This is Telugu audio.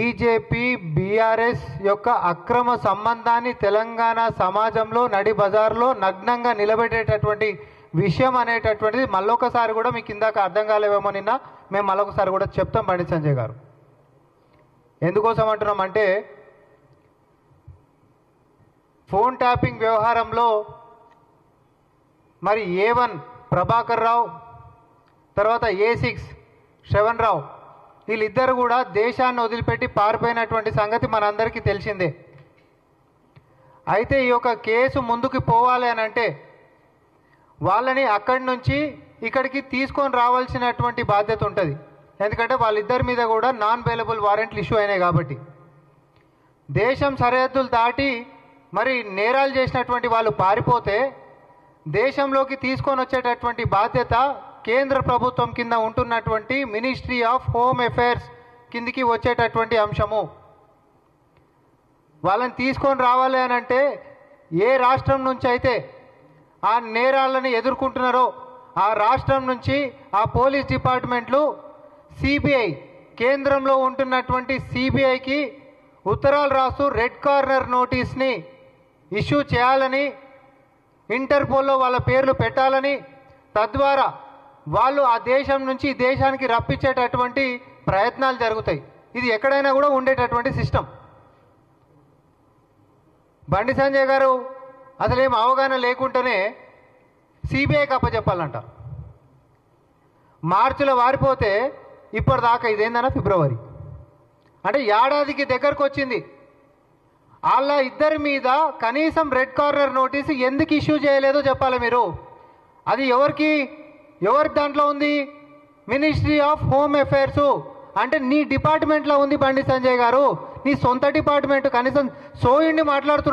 బీజేపీ బీఆర్ఎస్ యొక్క అక్రమ సంబంధాన్ని తెలంగాణ సమాజంలో నడి బజార్లో నగ్నంగా నిలబెట్టేటటువంటి విషయం అనేటటువంటిది మళ్ళొకసారి కూడా మీకు ఇందాక అర్థం కాలేవేమో నిన్న మేము మళ్ళొకసారి కూడా చెప్తాం బండి సంజయ్ గారు. ఎందుకోసం అంటున్నామంటే ఫోన్ ట్యాపింగ్ వ్యవహారంలో మరి ఏ వన్ ప్రభాకర్ రావు తర్వాత ఏ సిక్స్ శ్రవణ్ రావు వీళ్ళిద్దరు కూడా దేశాన్ని వదిలిపెట్టి పారిపోయినటువంటి సంగతి మనందరికీ తెలిసిందే. అయితే ఈ యొక్క కేసు ముందుకు పోవాలి అని అంటే వాళ్ళని అక్కడి నుంచి ఇక్కడికి తీసుకొని రావాల్సినటువంటి బాధ్యత ఉంటుంది. ఎందుకంటే వాళ్ళిద్దరి మీద కూడా నాన్ అవైలబుల్ వారెంట్లు ఇష్యూ అయినాయి కాబట్టి. దేశం సరిహద్దులు దాటి మరి నేరాలు చేసినటువంటి వాళ్ళు పారిపోతే దేశంలోకి తీసుకొని వచ్చేటటువంటి బాధ్యత కేంద్ర ప్రభుత్వం కింద ఉంటున్నటువంటి మినిస్ట్రీ ఆఫ్ హోమ్ అఫైర్స్ కిందికి వచ్చేటటువంటి అంశము. వాళ్ళని తీసుకొని రావాలి అని అంటే ఏ రాష్ట్రం నుంచి అయితే ఆ నేరాలను ఎదుర్కొంటున్నారో ఆ రాష్ట్రం నుంచి ఆ పోలీస్ డిపార్ట్మెంట్లు సిబిఐ కేంద్రంలో ఉంటున్నటువంటి సిబిఐకి ఉత్తరాలు రాస్తూ రెడ్ కార్నర్ నోటీస్ని ఇష్యూ చేయాలని ఇంటర్పోల్లో వాళ్ళ పేర్లు పెట్టాలని తద్వారా వాళ్ళు ఆ దేశం నుంచి దేశానికి రప్పించేటటువంటి ప్రయత్నాలు జరుగుతాయి. ఇది ఎక్కడైనా కూడా ఉండేటటువంటి సిస్టమ్. బండి సంజయ్ గారు అసలు ఏం అవగాహన లేకుండానే సిబిఐకి అప్పచెప్పాలంట. మార్చిలో వారిపోతే ఇప్పటిదాకా ఇదేందన్నా ఫిబ్రవరి. అంటే ఏడాదికి దగ్గరకు వచ్చింది. వాళ్ళ ఇద్దరి మీద కనీసం రెడ్ కార్నర్ నోటీసు ఎందుకు ఇష్యూ చేయలేదో చెప్పాలి మీరు? అది ఎవరికి? ఎవరి దాంట్లో ఉంది? Ministry of home affairs. అంటే నీ డిపార్ట్మెంట్లో ఉంది బండి సంజయ్ గారు. నీ సొంత డిపార్ట్మెంట్ కనీసం సోయిండి మాట్లాడుతున్నారు